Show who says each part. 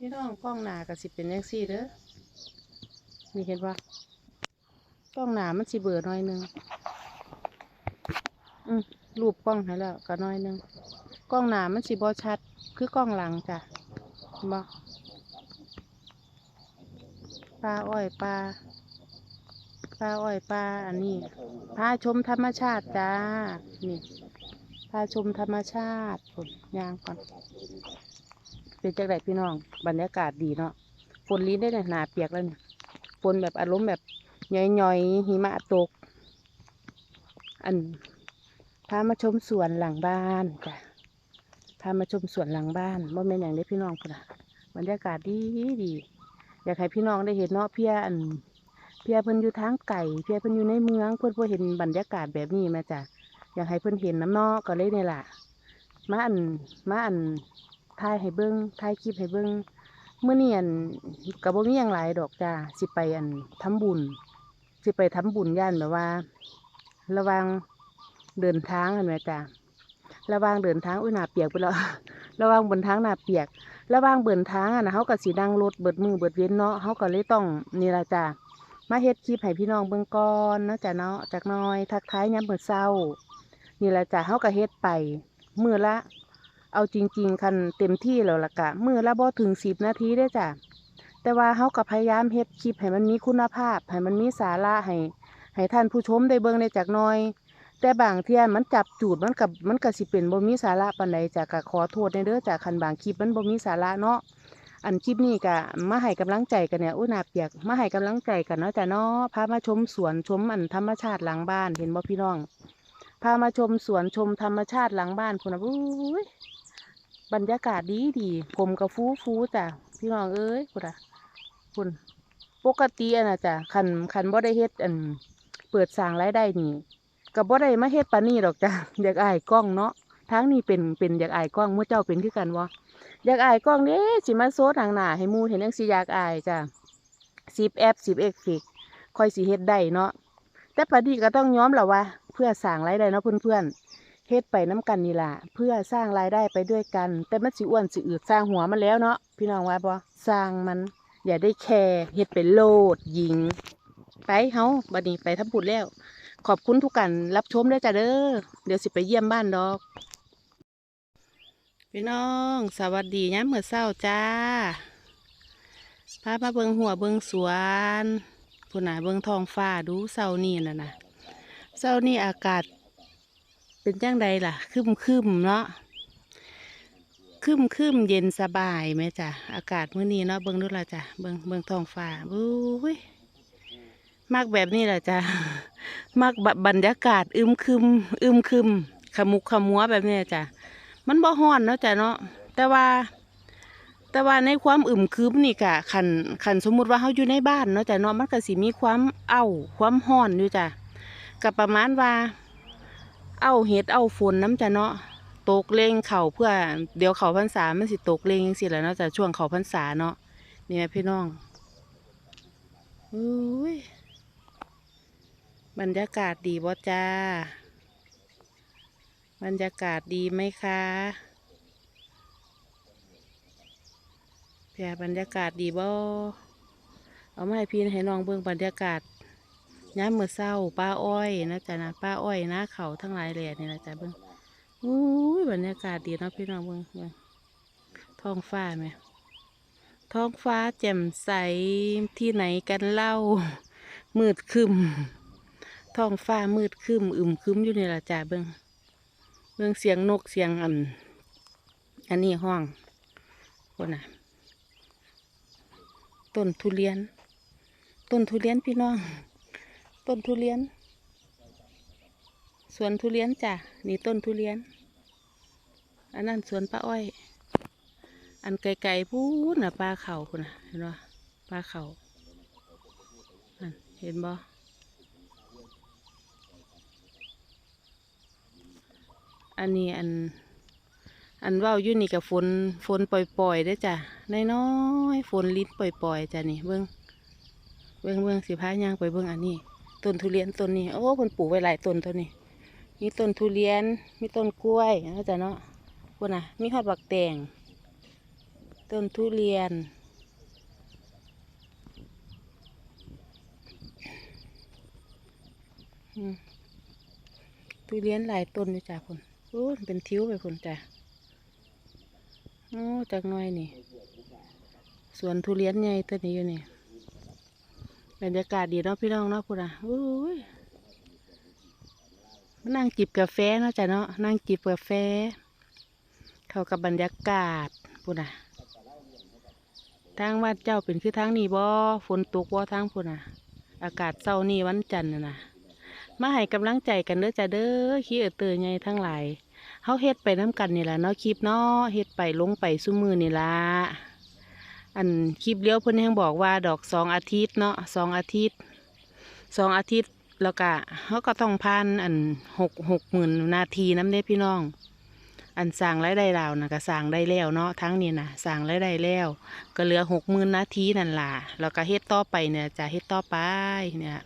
Speaker 1: พี่น้องกล้องหนากับสิเป็นยังซี่เด้อนี่เห็นปะกล้องหนามันสิเบื่อหน่อยนึงอืมรูปกล้องให้แล้วก็น้อยนึงกล้องหนามันสิบ่ชัด คือกล้องหลังจ้ะบ่ปลาอ้อยปลาปลาอ้อยปลาอันนี้พาชมธรรมชาติจ้า นี่พาชมธรรมชาติฝนยางก่อน เป็นจังไรพี่น้อง บรรยากาศดีเนาะฝนลิ้นได้เนี่ยหนาเปียกแล้วเนี่ยฝนแบบอารมณ์แบบย่อยๆหิมะตก อันพามาชมสวนหลังบ้านจ้ะพามาชมสวนหลังบ้านบ่แม่นอย่างนี้พี่น้องพุ่นนะบรรยากาศดีดีอยากให้พี่น้องได้เห็นเนาะเพียอันเพียเพิ่นอยู่ทางไก่เพียเพิ่นอยู่ในเมืองเพิ่นบ่เห็นบรรยากาศแบบนี้ม่จ้ะอยากให้เพิ่นเห็นน้ำเนาะก็เลยนี่ล่ะมาอันมาอัน ถ่ายให้เบิ้งถ่ายคลิปให้เบิ้งเมื่อนี้อันกับบ่มีหยังหลายดอกจ้าสิไปอันทำบุญ สิไปทำบุญย่านแบบว่า ระวังเดินทางอันแหมจ้าระวังเดินทางอุ้ยหนาเปียกไปแล้วระวังบนทางหนาเปียก ระว่างเบินทางอะนะเฮาก็สินั่งรถเบิดมือเบิดเว้นเนาะเฮาก็เลยต้องนี่ละจ้ามาเฮ็ดคลิปให้พี่น้องเบิ่งก่อนนะจ้ะเนาะจากน้อย ทักท้ายยามมื้อเช้านี่ละจ้าเฮาก็เฮ็ดไปมือละ เอาจริง ๆ คันเต็มที่แล้วล่ะกะมือละบ่ถึงสิบนาทีได้จ้ะแต่ว่าเฮาก็พยายามเฮ็ดคลิปให้มันมีคุณภาพ ให้มันมีสาระให้ให้ท่านผู้ชมได้เบิ่งได้จากน้อย แต่บางเที่ยมันจับจูดมันกับมันก็สิเป็นบ่มีสาระปานใดจ้ะก็ขอโทษในเด้อจ้ะคันบางคลิปมันบ่มีสาระเนาะอันคลิปนี้ก็มาให้กำลังใจกันเนี่ยอุ้นาเปียกมาให้กำลังใจกันเนาะจ้ะเนาะพามาชมสวนชมอันธรรมชาติหลังบ้านเห็นบ่พี่น้องพามาชมสวนชมธรรมชาติหลังบ้านพุ่นน่ะอุ้ย บรรยากาศดีดีผมกับฟูฟูจ้ะพี่น้องเอ้ยคุณอะคุณปกติอะนะจ้ะคันคันบ่ได้เฮ็ดอัน เปิดสร้างรายได้นี่กับบ่ได้มาเฮ็ดปานนี้ดอกจ้ะอยากอายกล้องเนาะทางนี้เป็นเป็นอยากอายกล้องหมู่เจ้าเป็นคือกันวะอยากอายกล้องเด้สิมาโซดทางหน้าให้มูเห็นจังสิอยากอายจ้ะสิบแอปสิบเอ็กฟิกค่อยสิเฮ็ดได้เนาะแต่ปานนี้ก็ต้องย้อมแหละว่าเพื่อสร้างรายได้เนาะเพื่อนๆ เฮ็ดไปน้ำกันนี่ล่ะเพื่อสร้างรายได้ไปด้วยกัน แต่มันสิอ้วนสิอืดสร้างหัวมันแล้วเนาะพี่น้องว่าบ่สร้างมันอย่าได้แคร์เฮ็ดไปโลดยิง ไปเฮาบัดนี้ไปทำบุญแล้ว ขอบคุณทุกการรับชมด้วยจ้ะเด้อเดี๋ยวสิไปเยี่ยมบ้านดอก พี่น้อง สวัสดียามมื้อเช้าจ้าพามาเบิงหัวเบิงสวนพุ่นน่ะเบิงทองฟ้าดูเช้านี่น่ะนะเช้านี่อากาศ เป็นจังใดล่ะคึมคึมเนาะคึมคึมเย็นสบายไหมจ้ะอากาศมื้อนี้เนาะเบิ่งดูล่ะจ้ะเบิ่งเบิ่งท้องฟ้าบู้ยมักแบบนี้ล่ะจ้ะมักบบรรยากาศอึมครึมอึมครึมขมุกขมัวแบบนี้จ้ะมันบ่ฮ้อนเนาะจ้ะเนาะแต่ว่า แต่ว่าในความอึมครึมนี่กะขันขันสมมุติว่าเฮาอยู่ในบ้านเนาะจ้ะเนาะมันก็สิมีความเอ้าความฮ้อนอยู่จ้ะก็ประมาณว่า เอาเห็ดเอาฝนน้ำจ้ะเนาะตกเลงเข่าเพื่อเดี๋ยวเขาพรรษามันสิตกเลงยังสิแล้วเนาะจ้ะช่วงเขาพรรษาเนาะนี่แม่พี่น้องอุ้ยบรรยากาศดีบ่จ้า บรรยากาศดีไหมคะเพียบรรยากาศดีบ่เอามาให้พี่ให้น้องเบิ่งบรรยากาศ ย้ำมือเศร้าป้าอ้อยนะจ๊ะนะป้าอ้อยนะเขาทั้งหลายแหล่นี่นะจ๊ะเบิ้งอุ้ยบรรยากาศดีเนาะพี่น้องเบิ้งเบิ้งท้องฟ้าไหมท้องฟ้าแจ่มใสที่ไหนกันเล่า มืดคึมท้องฟ้ามืดคึมอึมคึมอยู่นี่ละจ้ะเบิ้งเบิ้งเสียงนกเสียงอัน อันนี้ห้องคนน่ะต้นทุเรียน ต้นทุเรียนพี่น้อง ต้นทุเรียน สวนทุเรียนจ้ะ นี่ต้นทุเรียน อันนั้นสวนป้าอ้อย อันไกลๆพูดน่ะปลาเข่าคุณน่ะเห็นบ่ปลาเขานั่นเห็นบ่อันนี้อัน อันว่าอยู่นี่กับฝนฝนปล่อยๆได้จ้ะน้อยฝนลิ้นปล่อยๆจ้ะนี่เบิ้งเบิ้งเบิ้งสิพายางไปเบิ้งอันนี้ ต้นทุเรียนต้นนี้ โอ้เพิ่นปลูกไว้หลายต้นตัวนี้ มีต้นทุเรียน มีต้นกล้วยนะจ๊ะเนาะพวกน่ะมีฮอดบักแตงต้นทุเรียน ทุเรียนหลายต้นอยู่จ้ะคุณโอ้เป็นทิ้วไปคุณจ้ะโอ้จากน้อยนี่ สวนทุเรียนใหญ่ตัวนี้อยู่นี่ บรรยากาศดีเนาะพี่น้องเนาะพุ่นอะโอ้ยมานั่งจิบกาแฟเนาะจ้ะเนาะนั่งจิบกาแฟ เข้ากับบรรยากาศพุ่นอะทางวัดเจ้าเป็นคือทางนี้บ่ฝนตกบ่ทางพุ่นอะ อากาศเศร้านี่วันจันทร์น่ะนะมาให้กำลังใจกันเด้อจ้ะเด้อขี้เออเตอใหญ่ทั้งหลายเฮาเฮ็ดไปน้ำกันนี่แหละเนาะคลิปเนาะเฮ็ดไปลงไปซุมือนี่ละ อันคลิปเลี้ยวเพิ่นยังบอกว่าดอกสองอาทิตย์เนาะสองอาทิตย์สองอาทิตย์แล้วก็เขาก็ต้องพันอันหกหกหมื่นนาทีน้ำเด้พี่น้อง อันสั่งรได้แล้วนะก็สั่งได้แล้วเนาะทั้งนี้นะสั่งรายได้แล้ว ก็เหลือหกหมื่นนาทีนั่นล่ะแล้วก็เฮ็ดต่อไปเนี่ยจะเฮ็ดต่อไปเนี่ย